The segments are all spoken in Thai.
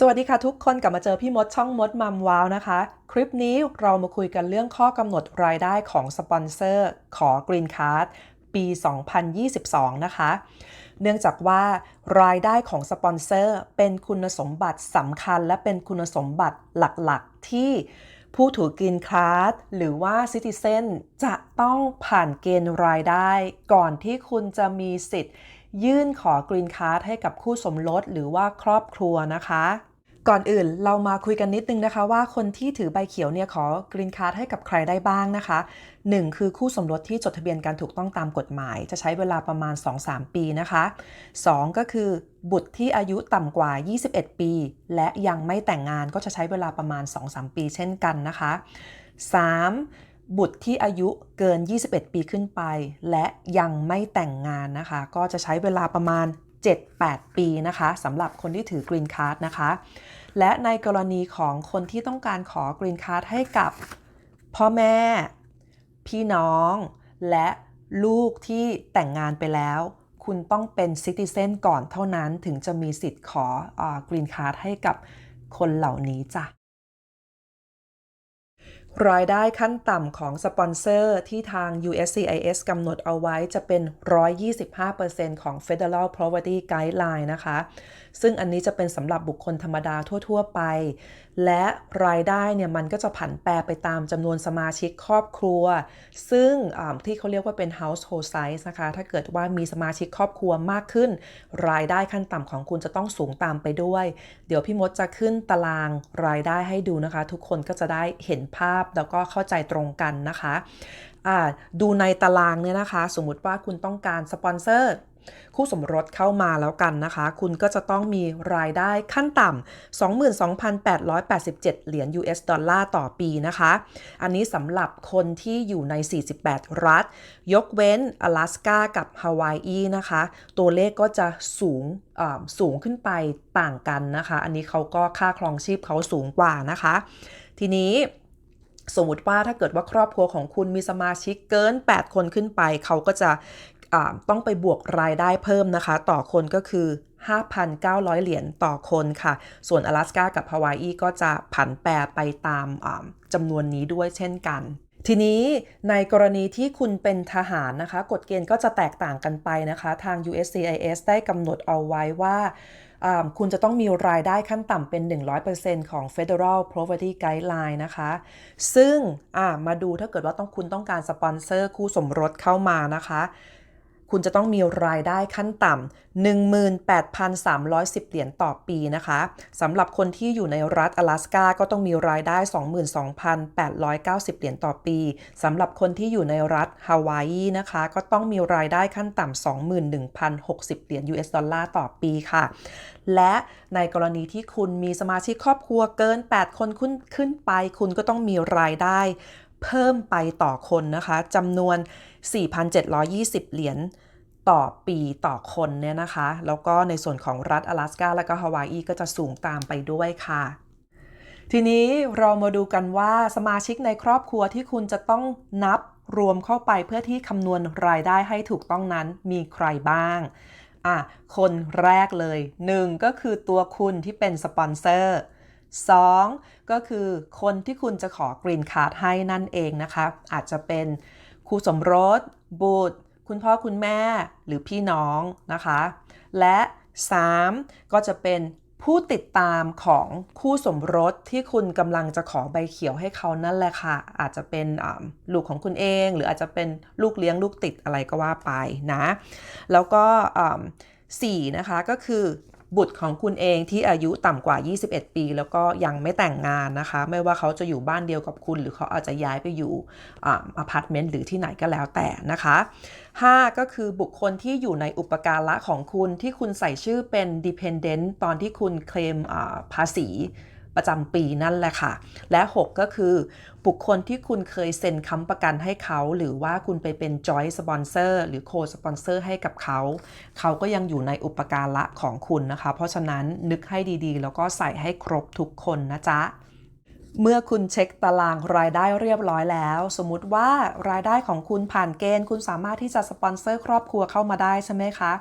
สวัสดีค่ะทุกคนกลับมาเจอพี่มดช่องมดมัมว้าวนะคะ คลิปนี้เรามาคุยกันเรื่องข้อกำหนดรายได้ของสปอนเซอร์ขอ Green Card ปี 2022 นะคะ เนื่องจากว่ารายได้ของสปอนเซอร์เป็นคุณสมบัติสำคัญ และเป็นคุณสมบัติหลักๆ ที่ผู้ถือกรีนคาร์ดหรือว่าซิติเซนจะต้องผ่านเกณฑ์รายได้ ก่อนที่คุณจะมีสิทธิ์ยื่นขอกรีนคาร์ดให้กับคู่สมรสหรือว่าครอบครัวนะคะ ก่อนอื่นเรามาคุยกันนิดนึงนะคะว่าคนที่ถือใบเขียวเนี่ยขอกรีนคาร์ดให้กับใครได้บ้างนะคะ 1 คือคู่สมรสที่จดทะเบียนการถูกต้องตามกฎหมาย จะใช้เวลาประมาณ 2-3 ปีนะคะ 2 ก็คือบุตรที่อายุต่ำกว่า 21 ปี และยังไม่แต่งงานก็จะใช้เวลาประมาณ 2-3 ปีเช่นกันนะคะ 3. บุตรที่อายุเกิน 21 ปีขึ้นไป และยังไม่แต่งงานนะคะ ก็จะใช้เวลาประมาณ 7-8 ปีนะคะสำหรับคนที่ถือกรีนคาร์ดนะคะ และในกรณีของคนที่ต้องการขอกรีนคาร์ดให้กับพ่อแม่ พี่น้อง และลูกที่แต่งงานไปแล้ว คุณต้องเป็นซิติเซนก่อนเท่านั้นถึงจะมีสิทธิ์ขอกรีนคาร์ดให้กับคนเหล่านี้จ้ะรายได้ขั้นต่ำของสปอนเซอร์ที่ทาง USCIS กำหนดเอาไว้จะเป็น 125%ของ Federal Poverty Guideline นะคะซึ่งอันนี้จะเป็นสำหรับบุคคลธรรมดาทั่ว ๆ ไป และรายได้เนี่ยมันก็จะผันแปรไปตามจำนวนสมาชิกครอบครัว ซึ่งที่เขาเรียกว่าเป็น household size นะคะ ถ้าเกิดว่ามีสมาชิกครอบครัวมากขึ้น รายได้ขั้นต่ำของคุณจะต้องสูงตามไปด้วย เดี๋ยวพี่มดจะขึ้นตารางรายได้ให้ดูนะคะ ทุกคนก็จะได้เห็นภาพแล้วก็เข้าใจตรงกันนะคะดูในตารางเนี่ยนะคะ สมมุติว่าคุณต้องการสปอนเซอร์ คู่สมรสเข้ามาแล้วกันนะคะ คุณก็จะต้องมีรายได้ขั้นต่ำ22,887 เหรียญ US ดอลลาร์ต่อปีนะคะ อันนี้สำหรับคนที่อยู่ใน 48 รัฐ ยกเว้น阿拉สกากับฮาวายอีนะคะ ตัวเลขก็จะสูงสูงขึ้นไปต่างกันนะคะ อันนี้เขาก็ค่าครองชีพเขาสูงกว่านะคะ ทีนี้สมมติว่าถ้าเกิดว่าครอบครัวของคุณมีสมาชิกเกิน 8 คนขึ้นไป เขาก็จะ ต้องไปบวกรายได้เพิ่มนะคะ ต่อคนก็คือ 5,900 เหรียญต่อคนค่ะ ส่วน阿拉สกากับฮาวายีก็จะผันแปรไปตามจำนวนนี้ด้วยเช่นกันทีนี้ในกรณีที่คุณเป็นทหารนะคะ กฎเกณฑ์ก็จะแตกต่างกันไปนะคะ ทาง USCIS ได้กำหนดเอาไว้ว่า คุณจะต้องมีรายได้ขั้นต่ำเป็น 100%ของ Federal Poverty Guideline นะคะ ซึ่งมาดูถ้าเกิดว่าต้องคุณต้องการสปอนเซอร์คู่สมรสเข้ามานะคะ คุณจะต้องมีรายได้ขั้นต่ำ18,310 เหรียญต่อปีนะคะสำหรับคนที่อยู่ในรัฐ阿拉สกาก็ต้องมีรายได้ 22,890 เหรียญต่อปีสำหรับคนที่อยู่ในรัฐฮาวายนะคะ ก็ต้องมีรายได้ขั้นต่ำ21,060 เหรียญ US ดอลลาร์ต่อปีค่ะ และในกรณีที่คุณมีสมาชิกครอบครัวเกิน 8 คนขึ้นไป คุณก็ต้องมีรายได้ เพิ่มไปต่อคนนะคะจำนวน 4,720 เหรียญต่อปีต่อคนเนี่ยนะคะ แล้วก็ในส่วนของรัฐ阿拉สกาและก็ฮาวายก็จะสูงตามไปด้วยค่ะ ทีนี้เรามาดูกันว่าสมาชิกในครอบครัวที่คุณจะต้องนับรวมเข้าไปเพื่อที่คำนวณรายได้ให้ถูกต้องนั้นมีใครบ้างอะคนแรกเลย 1 ก็คือตัวคุณที่เป็นสปอนเซอร์ 2. ก็คือคนที่คุณจะขอกรีนคาร์ดให้นั่นเองนะคะ อาจจะเป็นคู่สมรส บุตร คุณพ่อคุณแม่หรือพี่น้องนะคะ และ 3. ก็จะเป็นผู้ติดตามของคู่สมรสที่คุณกำลังจะขอใบเขียวให้เขานั่นแหละค่ะ อาจจะเป็นลูกของคุณเอง หรืออาจจะเป็นลูกเลี้ยงลูกติดอะไรก็ว่าไปนะ แล้วก็สี่นะคะก็คือ บุตรของคุณเองที่อายุต่ำกว่า 21 ปี แล้วก็ยังไม่แต่งงานนะคะ ไม่ว่าเขาจะอยู่บ้านเดียวกับคุณ หรือเขาอาจจะย้ายไปอยู่อพาร์ตเมนต์หรือที่ไหนก็แล้วแต่นะคะ 5 ก็คือบุคคลที่อยู่ในอุปการะของคุณที่คุณใส่ชื่อเป็น dependent ตอนที่คุณเคลมภาษี ประจำปีนั่นแหละค่ะ และ 6 ก็คือ บุคคลที่คุณเคยเซ็นค้ำประกันให้เขา หรือว่าคุณไปเป็นจอยสปอนเซอร์หรือโคสปอนเซอร์ให้กับเขา เขาก็ยังอยู่ในอุปการะของคุณนะคะ เพราะฉะนั้นนึกให้ดีๆ แล้วก็ใส่ให้ครบทุกคนนะจ๊ะ เมื่อคุณเช็คตารางรายได้เรียบร้อยแล้ว สมมุติว่ารายได้ของคุณผ่านเกณฑ์ คุณสามารถที่จะสปอนเซอร์ครอบครัวเข้ามาได้ใช่ไหมคะ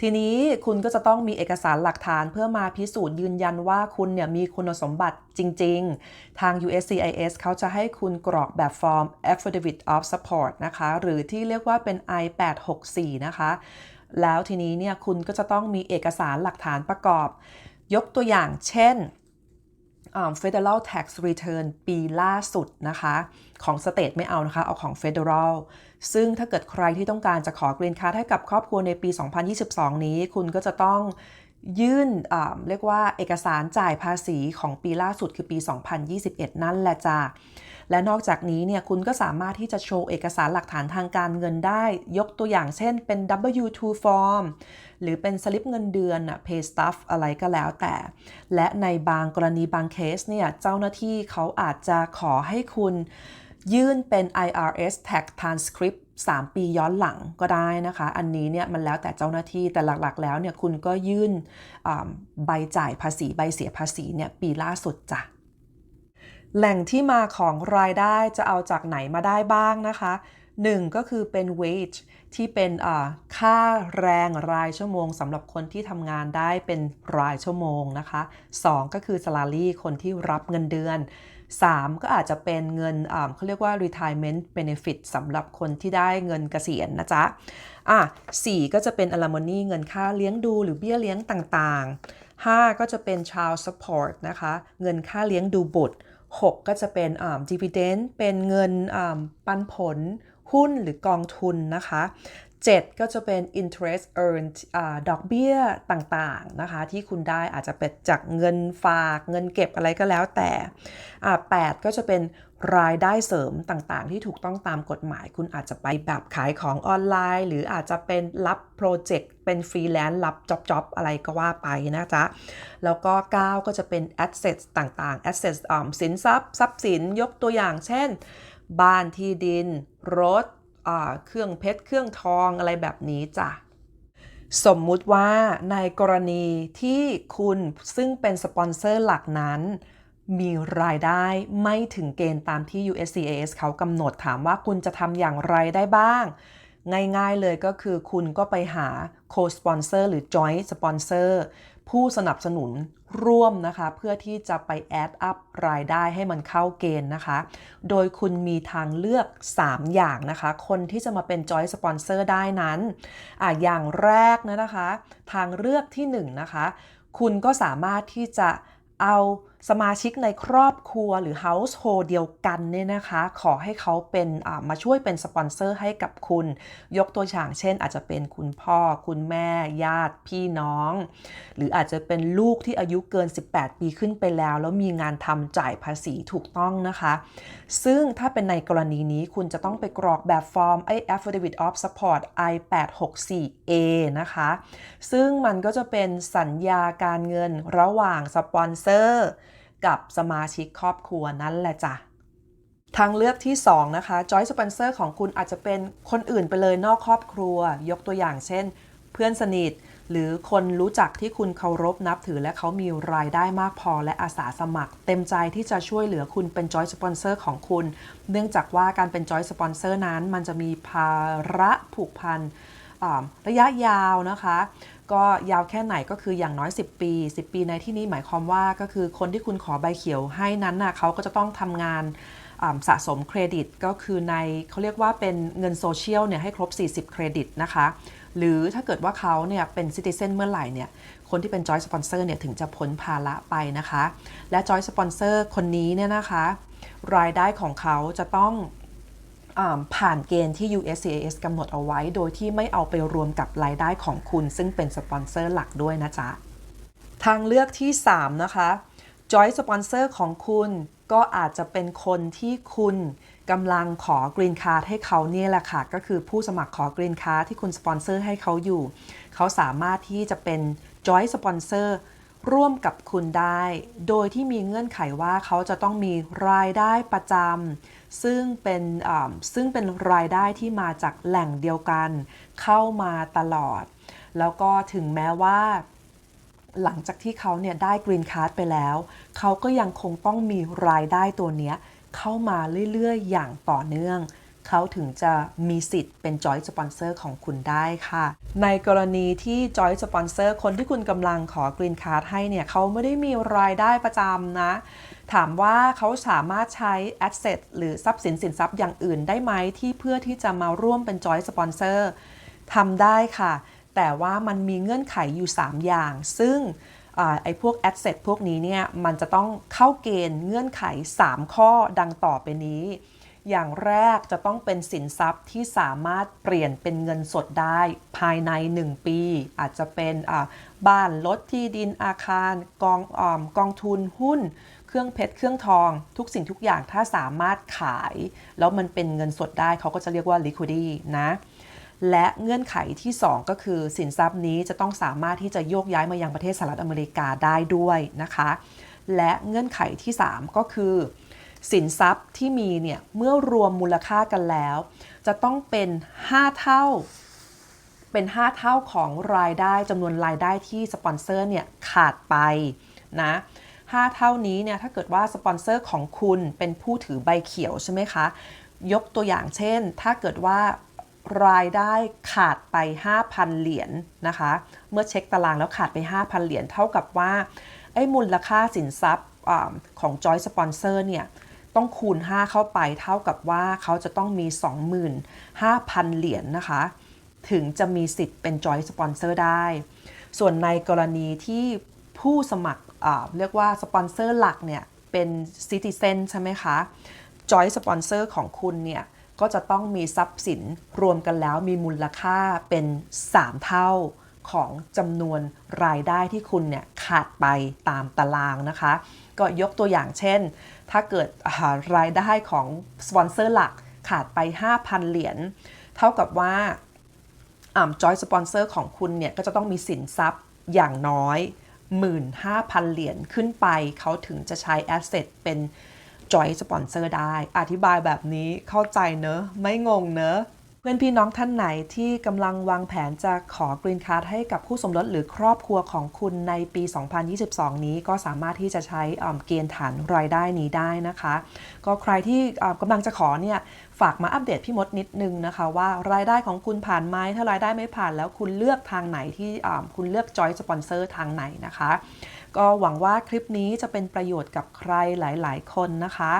ทีนี้คุณก็จะต้องมีเอกสารหลักฐานเพื่อมาพิสูจน์ยืนยันว่าคุณเนี่ยมีคุณสมบัติจริง ๆ ทาง USCIS เขาจะให้คุณกรอกแบบฟอร์ม Affidavit of Support นะคะ หรือที่เรียกว่าเป็น I-864 นะคะ แล้วทีนี้เนี่ยคุณก็จะต้องมีเอกสารหลักฐานประกอบ ยกตัวอย่างเช่น Federal Tax Return ปีล่าสุดนะคะ ของสเตทไม่เอานะคะ เอาของ Federal ซึ่งถ้าเกิดใครที่ต้องการจะขอกรีนคาร์ดให้กับครอบครัวในปี 2022 นี้ คุณก็จะต้อง ยื่นเรียกว่าเอกสารจ่ายภาษีของปีล่าสุดคือปี 2021 นั่นแหละจ้าและนอกจากนี้เนี่ยคุณก็สามารถที่จะโชว์เอกสารหลักฐานทางการเงินได้ ยกตัวอย่างเช่นเป็น W2 form หรือเป็นสลิปเงินเดือน pay stuff อะไรก็แล้วแต่ และในบางกรณีบางเคสเนี่ยเจ้าหน้าที่เขาอาจจะขอให้คุณ ยื่นเป็น IRS tax transcript 3 ปีย้อนหลังก็ได้นะคะ อันนี้เนี่ยมันแล้วแต่เจ้าหน้าที่แต่หลักๆ แล้วเนี่ยคุณก็ยื่นใบจ่ายภาษีใบเสียภาษีเนี่ยปีล่าสุดจ้ะแหล่งที่มาของรายได้จะเอาจากไหนมาได้บ้างนะคะหนึ่งก็คือเป็น wage ที่เป็นค่าแรงรายชั่วโมงสำหรับคนที่ทำงานได้เป็นรายชั่วโมงนะคะ 2 ก็คือ salary คนที่รับเงินเดือน 3 ก็อาจจะเป็นเงินเขาเรียกว่า retirement benefit สำหรับคนที่ได้เงินเกษียณนะจ๊ะอะ4ก็จะเป็น alimony เงินค่าเลี้ยงดูหรือเบี้ยเลี้ยงต่างๆ 5 ก็จะเป็น child support นะคะ เงินค่าเลี้ยงดูบุตร 6 ก็จะเป็น dividend เป็นเงินปันผล หุ้นหรือกองทุนนะคะ 7 ก็จะเป็น interest earned อดอกเบี้ยต่างๆนะคะ ที่คุณได้อาจจะเป็นจากเงินฝากเงินเก็บอะไรก็แล้วแต่ 8 ก็จะเป็นรายได้เสริมต่างๆ ที่ถูกต้องตามกฎหมาย คุณอาจจะไปแบบขายของออนไลน์ หรืออาจจะเป็นรับโปรเจกต์เป็นฟรีแลนซ์รับจ็อบๆ อะไรก็ว่าไปนะจ๊ะ แล้วก็ 9 ก็จะเป็น assets ต่างๆ assets สินทรัพย์ทรัพย์สินยกตัวอย่างเช่น บ้านที่ดิน รถเครื่องเพชรเครื่องทองอะไรแบบนี้จ้ะสมมุติว่าในกรณีที่คุณซึ่งเป็นสปอนเซอร์หลักนั้น มีรายได้ไม่ถึงเกณฑ์ตามที่ USCIS เขากำหนดถามว่าคุณจะทำอย่างไรได้บ้าง ง่ายๆเลยก็คือคุณก็ไปหา co-sponsor หรือ joint sponsor ผู้สนับสนุนร่วมนะคะ เพื่อที่จะไปแอดอัพรายได้ให้มันเข้าเกณฑ์นะคะ โดยคุณมีทางเลือก 3 อย่างนะคะ คนที่จะมาเป็นจอยสปอนเซอร์ได้นั้นอะอย่างแรกนะนะคะ ทางเลือกที่ 1 นะคะ คุณก็สามารถที่จะเอา สมาชิกในครอบครัวหรือ household เดียวกันเนี่ยนะคะ ขอให้เขาเป็นมาช่วยเป็นสปอนเซอร์ให้กับคุณ ยกตัวอย่างเช่น อาจจะเป็นคุณพ่อ คุณแม่ ญาติ พี่น้อง หรืออาจจะเป็นลูกที่อายุเกิน 18 ปีขึ้นไปแล้ว แล้วมีงานทำจ่ายภาษีถูกต้องนะคะ ซึ่งถ้าเป็นในกรณีนี้คุณจะต้องไปกรอกแบบฟอร์มไอ Affidavit of Support I-864A นะคะ ซึ่งมันก็จะเป็นสัญญาการเงินระหว่างสปอนเซอร์ กับสมาชิกครอบครัวนั่นแหละจ้ะทางเลือกที่ 2 นะคะจอยสปอนเซอร์ของคุณอาจจะเป็นคนอื่นไปเลยนอกครอบครัว ยกตัวอย่างเช่น เพื่อนสนิท หรือคนรู้จักที่คุณเคารพนับถือและเขามีรายได้มากพอและอาสาสมัคร เต็มใจที่จะช่วยเหลือคุณเป็นจอยสปอนเซอร์ของคุณ เนื่องจากว่าการเป็นจอยสปอนเซอร์นั้น มันจะมีภาระผูกพันระยะยาวนะคะ ก็ยาวแค่ไหนก็คืออย่างน้อย 10 ปี 10 ปีในที่นี้หมายความว่าก็คือคนที่คุณขอใบเขียวให้นั้นน่ะเขาก็จะต้องทำงานสะสมเครดิตก็คือในเขาเรียกว่าเป็นเงินโซเชียลเนี่ยให้ครบ 40 เครดิตนะคะ หรือถ้าเกิดว่าเขาเนี่ยเป็นซิติเซนเมื่อไหร่เนี่ยคนที่เป็นจอยสปอนเซอร์เนี่ยถึงจะพ้นภาระไปนะคะ และจอยสปอนเซอร์คนนี้เนี่ยนะคะ รายได้ของเขาจะต้อง ผ่านเกณฑ์ที่ USCIS กำหนดเอาไว้ โดยที่ไม่เอาไปรวมกับรายได้ของคุณ ซึ่งเป็นสปอนเซอร์หลักด้วยนะจ๊ะ ทางเลือกที่ 3 นะคะ Joint Sponsor ของคุณก็อาจจะเป็นคนที่คุณกำลังขอกรีนคาร์ดให้เขาเนี่ยแหละค่ะ ก็คือผู้สมัครขอกรีนคาร์ดที่คุณสปอนเซอร์ให้เขาอยู่ เขาสามารถที่จะเป็น Joint Sponsor ร่ ร่วมกับคุณได้ โดยที่มีเงื่อนไขว่าเขาจะต้องมีรายได้ประจำซึ่งเป็นซึ่งเป็นรายได้ที่มาจากแหล่งเดียวกัน เข้ามาตลอด แล้วก็ถึงแม้ว่าหลังจากที่เขาเนี่ยได้กรีนค a ร์ดไปแล้ว เขาก็ยังคงต้องมีรายได้ตัวเนี้ยเข้ามาเรื่อย ๆ อย่างต่อเนื่อง เขาถึงจะมีสิทธิ์เป็นจอยสปอนเซอร์ของคุณได้ค่ะ ในกรณีที่จอยสปอนเซอร์คนที่คุณกำลังขอกรีนค a ร์ดให้เนี่ยเขาไม่ได้มีรายได้ประจำนะ ถามว่าเขาสามารถใช้ asset หรือทรัพย์สินสินทรัพย์อย่างอื่นได้ไหมที่เพื่อที่จะมาร่วมเป็นจอยสปอนเซอร์ทำได้ค่ะ แต่ว่ามันมีเงื่อนไขอยู่ 3 อย่าง ซึ่งอไอ้พวก asset พวกนี้เนี่ยมันจะต้องเข้าเกณฑ์เงื่อนไข 3 ข้อดังต่อไปนี้ อย่างแรกจะต้องเป็นสินทรัพย์ที่สามารถเปลี่ยนเป็นเงินสดได้ภายใน 1 ปี อาจจะเป็นบ้านรถที่ดินอาคารกองออมกองทุนหุ้น เครื่องเพชรเครื่องทอง ทุกสิ่งทุกอย่างถ้าสามารถขาย แล้วมันเป็นเงินสดได้เขาก็จะเรียกว่า liquidity นะและเงื่อนไขที่ 2 ก็คือสินทรัพย์นี้จะต้องสามารถที่จะโยกย้ายมายังประเทศสหรัฐอเมริกาได้ด้วยนะคะ และเงื่อนไขที่ 3 ก็คือ สินทรัพย์ที่มีเนี่ยเมื่อรวมมูลค่ากันแล้ว จะต้องเป็น 5 เท่า เป็น 5 เท่าของรายได้จำนวนรายได้ที่สปอนเซอร์เนี่ยขาดไปนะ5เท่านี้เนี่ยถ้าเกิดว่าสปอนเซอร์ของคุณเป็นผู้ถือใบเขียวใช่ไหมคะ ยกตัวอย่างเช่น ถ้าเกิดว่ารายได้ขาดไป 5,000 เหรียญนนะคะ เมื่อเช็คตารางแล้วขาดไป 5,000 เหรียญเท่ากับว่าไอ้มูลค่าสินทรัพย์อของจอยสปอนเซอร์เนี่ย ต้องคูณ 5 เข้าไปเท่ากับว่าเขาจะต้องมี 25,000 เหรียญนนะคะ ถึงจะมีสิทธิ์เป็นจอยสปอนเซอร์ได้ ส่วนในกรณีที่ผู้สมัครเรียกว่าสปอนเซอร์หลักเนี่ย เป็นซิติเซนใช่ไหมคะจอยสปอนเซอร์ของคุณเนี่ย ก็จะต้องมีทรัพย์สินรวมกันแล้วมีมูลค่าเป็น 3 เท่าของจำนวนรายได้ที่คุณเนี่ยขาดไปตามตารางนะคะ ก็ยกตัวอย่างเช่น ถ้าเกิดารายได้ของสปอนเซอร์หลักขาดไป 5,000 เหรียญ เท่ากับว่าจอยสปอนเซอร์ของคุณเนี่ย ก็จะต้องมีสินทรัพย์อย่างน้อย 15,000 เหรียญขึ้นไป เขาถึงจะใช้แอสเซทเป็นจอยสปอนเซอร์ได้ อธิบายแบบนี้เข้าใจเนอะ ไม่งงเนอะ เพื่อนพี่น้องท่านไหนที่กำลังวางแผนจะขอกรีนการ์ดให้กับคู่สมรสหรือครอบครัวของคุณในปี 2022 นี้ก็สามารถที่จะใช้เกณฑ์ฐานรายได้นี้ได้นะคะ ก็ใครที่กำลังจะขอเนี่ยฝากมาอัปเดตพี่มดนิดนึงนะคะ ว่ารายได้ของคุณผ่านไหมถ้ารายได้ไม่ผ่านแล้วคุณเลือกทางไหนที่คุณเลือกจอยสปอนเซอร์ทางไหนนะคะ ก็หวังว่าคลิปนี้จะเป็นประโยชน์กับใครหลาย ๆ คนนะคะ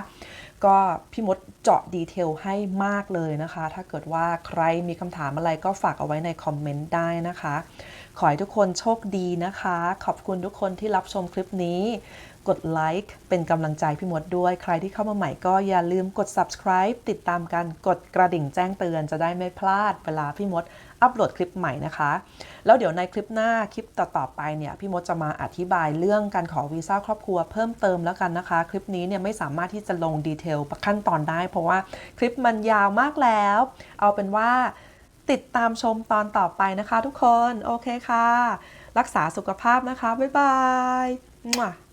ก็พี่มดเจาะดีเทลให้มากเลยนะคะ ถ้าเกิดว่าใครมีคำถามอะไรก็ฝากเอาไว้ในคอมเมนต์ได้นะคะ ขอให้ทุกคนโชคดีนะคะ ขอบคุณทุกคนที่รับชมคลิปนี้ กดไลค์เป็นกำลังใจพี่มดด้วย ใครที่เข้ามาใหม่ก็อย่าลืมกด subscribe ติดตามกันกดกระดิ่งแจ้งเตือนจะได้ไม่พลาดเวลาพี่มดอัปโหลดคลิปใหม่นะคะ แล้วเดี๋ยวในคลิปหน้าคลิปต่อๆไปเนี่ยพี่มดจะมาอธิบายเรื่องการขอวีซ่าครอบครัวเพิ่มเติมแล้วกันนะคะ คลิปนี้เนี่ยไม่สามารถที่จะลงดีเทลขั้นตอนได้ เพราะว่าคลิปมันยาวมากแล้ว เอาเป็นว่าติดตามชมตอนต่อไปนะคะทุกคน โอเคค่ะ รักษาสุขภาพนะคะ บ๊ายบาย